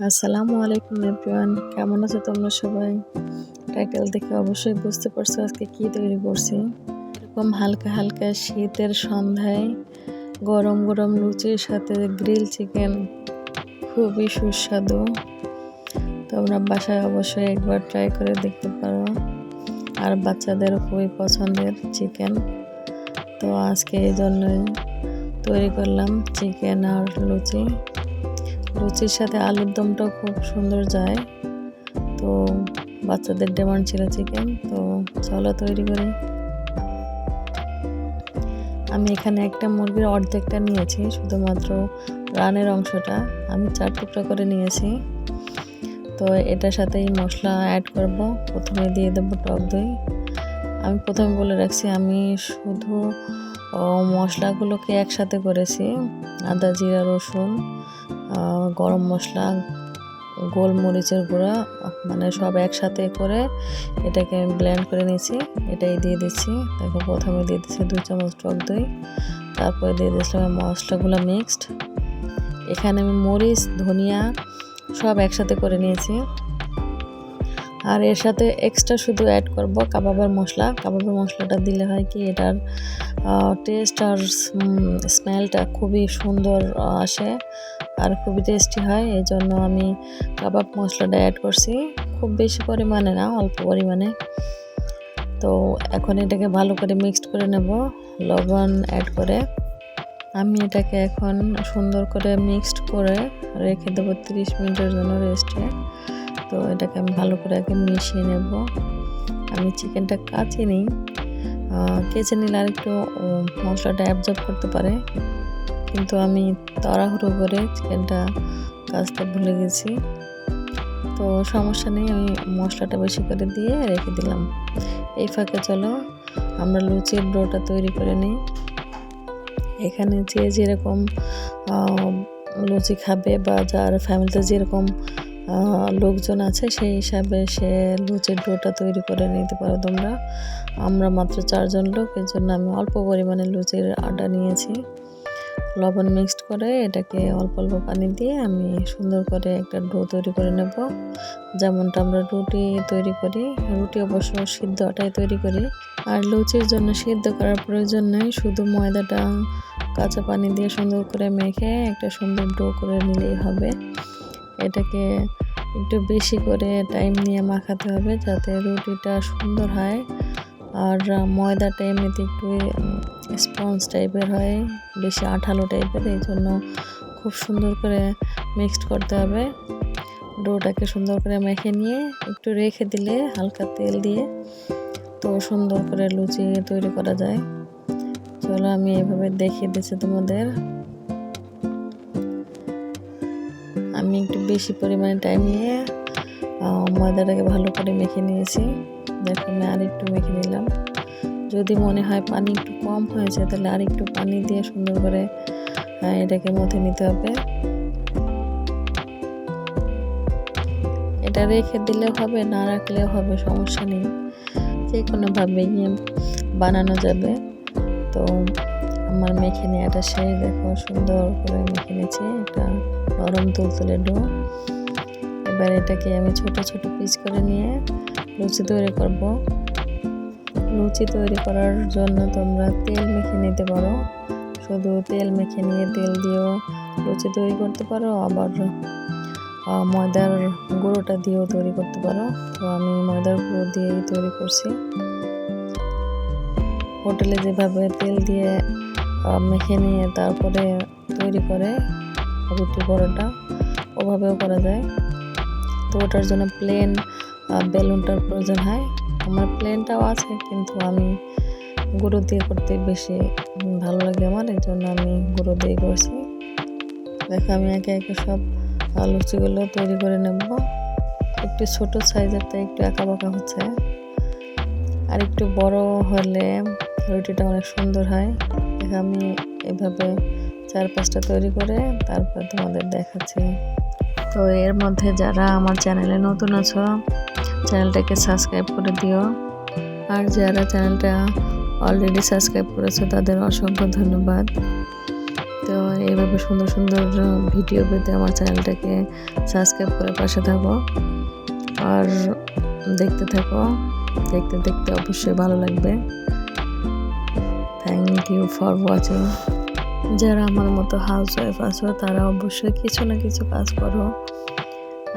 আসসালামু আলাইকুম এভরিওয়ান, কেমন আছো তোমরা সবাই? টাইটেল দেখে অবশ্যই বুঝতে পারছ আজকে কি তৈরি করছি। এরকম হালকা হালকা শীতের সন্ধ্যায় গরম গরম লুচির সাথে গ্রিল চিকেন খুবই সুস্বাদু। তোমরা বাসায় অবশ্যই একবার ট্রাই করে দেখতে পারো। আর বাচ্চাদেরও খুবই পছন্দের চিকেন। তো আজকে এই জন্যই তৈরি করলাম চিকেন আর লুচি। লুচির সাথে আলুর দমটাও খুব সুন্দর যায়। তো বাচ্চাদের ডিমান্ড ছিল চিকেন তো চলো তৈরি করি। আমি এখানে একটা মুরগির অর্ধেকটা নিয়েছি, শুধুমাত্র রানের অংশটা। আমি চার টুকরা করে নিয়েছি। তো এটার সাথে এই মশলা অ্যাড করব। প্রথমে দিয়ে দেবো টক দই। আমি প্রথমে বলে রাখছি, আমি শুধু মশলাগুলোকে একসাথে করেছি। আদা, জিরা, রসুন গরম মশলা, গোলমরিচের গুঁড়া মানে সব একসাথে করে এটাকে আমি ব্লেন্ড করে নিয়েছি। এটাই দিয়ে দিচ্ছি। দেখো, প্রথমে দিয়ে দিচ্ছি দু চামচ টক দই, তারপরে দিয়ে দিয়েছিলাম মশলাগুলো মিক্সড এখানে আমি মরিচ, ধনিয়া সব একসাথে করে নিয়েছি। আর এর সাথে এক্সট্রা শুধু অ্যাড করব কাবাবের মশলা। কাবাবের মশলাটা দিলে হয় কি এটার টেস্ট আর স্মেলটা খুবই সুন্দর আসে আর খুবই টেস্টি হয়। এই জন্য আমি কাবাব মশলাটা অ্যাড করছি। খুব বেশি পরিমাণে না, অল্প পরিমাণে। তো এখন এটাকে ভালো করে মিক্সড করে নেব, লবণ অ্যাড করে। আমি এটাকে এখন সুন্দর করে মিক্সড করে রেখে দেবো তিরিশ মিনিটের জন্য রেস্টে তো এটাকে আমি ভালো করে আগে মিশিয়ে নেব। আমি চিকেনটা কাচি নিই কেচে নিলে আর একটু মশলাটা অ্যাবজর্ব করতে পারে। কিন্তু আমি তাড়াহুড়ো করে চিকেনটা কাজটা ভুলে গেছি। তো সমস্যা নেই, আমি মশলাটা বেশি করে দিয়ে রেখে দিলাম। এই ফাঁকে চলো, আমরা লুচির ডোটা তৈরি করে নিই। এখানে যে যেরকম লুচি খাবে বা যার ফ্যামিলিতে যেরকম লোকজন আছে, সেই হিসাবে সে লুচির ডোটা তৈরি করে নিতে পারো তোমরা। আমরা মাত্র চারজন লোক, এর জন্য আমি অল্প পরিমাণে লুচির আটা নিয়েছি। লবণ মিক্সড করে এটাকে অল্প অল্প পানি দিয়ে আমি সুন্দর করে একটা ডো তৈরি করে নেব। যেমনটা আমরা রুটি তৈরি করি, রুটি অবশ্য সিদ্ধ আটাই তৈরি করি। আর লুচির জন্য সিদ্ধ করার প্রয়োজন নেই, শুধু ময়দাটা কাঁচা পানি দিয়ে সুন্দর করে মেখে একটা সুন্দর ডো করে নিলেই হবে। এটাকে একটু বেশি করে টাইম নিয়ে মাখাতে হবে যাতে রুটিটা সুন্দর হয়। আর ময়দাটা এমনিতে একটু স্পঞ্জ টাইপের হয়, বেশি আঠালো টাইপের এই জন্য খুব সুন্দর করে মিক্সড করতে হবে। ডোটাকে সুন্দর করে মেখে নিয়ে একটু রেখে দিলে হালকা তেল দিয়ে তো সুন্দর করে লুচি তৈরি করা যায়। চলো আমি এভাবে দেখিয়ে দিচ্ছি তোমাদের। আমি একটু বেশি পরিমাণে টাইম নিয়ে ময়দাটাকে ভালো করে মেখে নিয়েছি। দেখো আমি আর একটু মেখে নিলাম। যদি মনে হয় পানি একটু কম হয়েছে, তাহলে আর একটু পানি দিয়ে সুন্দর করে এটাকে মধ্যে নিতে হবে। এটা রেখে দিলেও হবে, না রাখলেও হবে, সমস্যা নেই। যে কোনোভাবে বানানো যাবে। তো আমার মেখে নেওয়াটা সেই দেখো, সুন্দর করে মেখে নিয়েছি এটা নরম তুলতুলে ডো। এবার এটাকে আমি ছোট ছোট পিস করে নিয়ে লুচি তৈরি করব। লুচি তৈরি করার জন্য তোমরা তেল মেখে নিতে পারো। শুধু তেল মেখে নিয়ে তেল দিয়েও লুচি তৈরি করতে পারো, আবার ময়দার গুঁড়োটা দিয়েও তৈরি করতে পারো। তো আমি ময়দার গুঁড়ো দিয়েই তৈরি করছি। হোটেলে যেভাবে তেল দিয়ে মেখে নিয়ে তারপরে তৈরি করে রুটি পরোটা, ওভাবেও করা যায়। তো ওটার জন্য প্লেন বেলুনটার প্রয়োজন হয়। আমার প্লেনটাও আছে, কিন্তু আমি গুঁড়ো দিয়ে করতে বেশি ভালো লাগে আমার, এই জন্য আমি গুঁড়ো দিয়ে করছি। দেখো, আমি একে একে সব লুচিগুলো তৈরি করে নেব। একটু ছোট তাই একটু একা বাঁকা হচ্ছে। আর একটু বড় হলে রুটিটা অনেক সুন্দর হয়। দেখো আমি এভাবে চার পাঁচটা তৈরি করে তারপর তোমাদের দেখাচ্ছি। তো এর মধ্যে যারা আমার চ্যানেলে নতুন আছো, চ্যানেলটাকে সাবস্ক্রাইব করে দিও। আর যারা চ্যানেলটা অলরেডি সাবস্ক্রাইব করেছে, তাদের অসংখ্য ধন্যবাদ। তো এইভাবে সুন্দর সুন্দর ভিডিও পেতে আমার চ্যানেলটাকে সাবস্ক্রাইব করে পাশে থাকো। আর দেখতে থাকো, দেখতে দেখতে অবশ্যই ভালো লাগবে। থ্যাংক ইউ ফর ওয়াচিং যারা আমার মতো হাউস ওয়াইফ আছো তারা অবশ্যই কিছু না কিছু কাজ করো।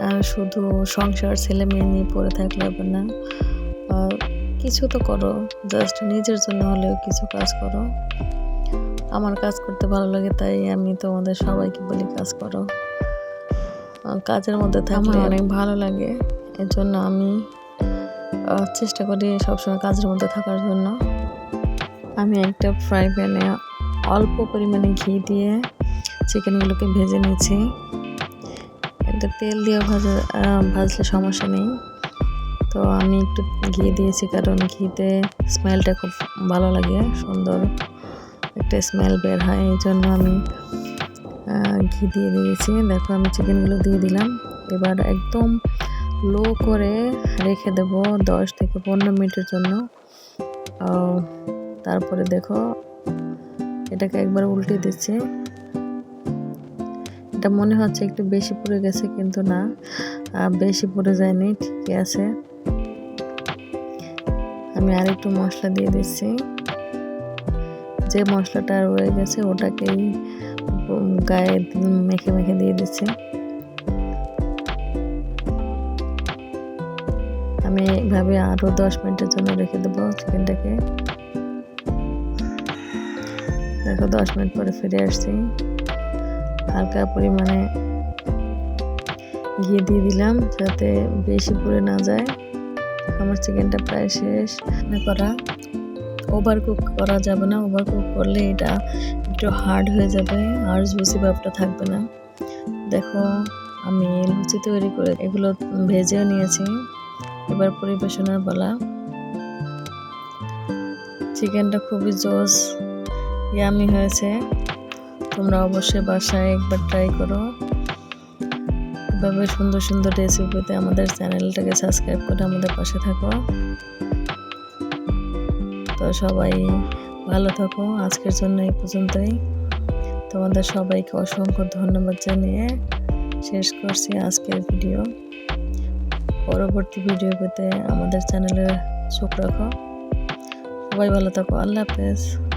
আর শুধু সংসার ছেলে মেয়ে নিয়ে পড়ে থাকলে হবে না। আর কিছু তো করো জাস্ট নিজের জন্য হলেও কিছু কাজ করো। আমার কাজ করতে ভালো লাগে তাই আমি তোমাদের সবাইকে বলি কাজ করো। কাজের মধ্যে থাকলে অনেক ভালো লাগে। এর জন্য আমি চেষ্টা করি সবসময় কাজের মধ্যে থাকার জন্য। আমি একটা ফ্রাই প্যানে অল্প পরিমাণে ঘি দিয়ে চিকেনগুলোকে ভেজে নিয়েছি। এটা তেল দিয়ে ভাজা ভাজলে সমস্যা নেই। তো আমি একটু ঘি দিয়েছি কারণ ঘিতে স্মেলটা খুব ভালো লাগে, সুন্দর একটা স্মেল বের হয়। এই জন্য আমি ঘি দিয়ে দিয়েছি। দেখো আমি চিকেনগুলো দিয়ে দিলাম। এবার একদম লো করে রেখে দেব দশ থেকে পনেরো মিনিটের জন্য। তারপরে দেখো, এটাকে একবার উল্টে দিচ্ছি। এটা মনে হচ্ছে একটু বেশি পড়ে গেছে, কিন্তু না বেশি পড়ে যায়নি, ঠিকই আছে। আমি আর একটু মশলা দিয়ে দিচ্ছি। যে মশলাটা রয়ে গেছে, ওটাকেই গায়ে মেখে মেখে দিয়ে দিচ্ছি। আমি এইভাবে আরও দশ মিনিটের জন্য রেখে দেবো চিকেনটাকে দেখো, দশ মিনিট পরে ফিরে আসছি। হালকা পরিমাণে ঘি দিয়ে দিলাম যাতে বেশি পুড়ে না যায়। আমার চিকেনটা প্রায় শেষ। করা ওভার কুক করা যাবে না। ওভার কুক করলে এটা একটু হার্ড হয়ে যাবে, আর জুসি ভাবটা থাকবে না। দেখো, আমি লুচি তৈরি করে এগুলো ভেজেও নিয়েছি। এবার পরিবেশনের বলা চিকেনটা খুবই জোস। ইয়ামি হয়েছে। তোমরা অবশ্যই বাসায় একবার ট্রাই করো। এভাবে সুন্দর সুন্দর রেসিপিতে আমাদের চ্যানেলটাকে সাবস্ক্রাইব করে আমাদের পাশে থাকো। তো সবাই ভালো থাকো। আজকের জন্য এই পর্যন্তই। তোমাদের সবাইকে অসংখ্য ধন্যবাদ জানিয়ে শেষ করছি আজকের ভিডিও পরবর্তী ভিডিও পেতে আমাদের চ্যানেলে চোখ রাখো। সবাই ভালো থাকো। আল্লাহ হাফেজ।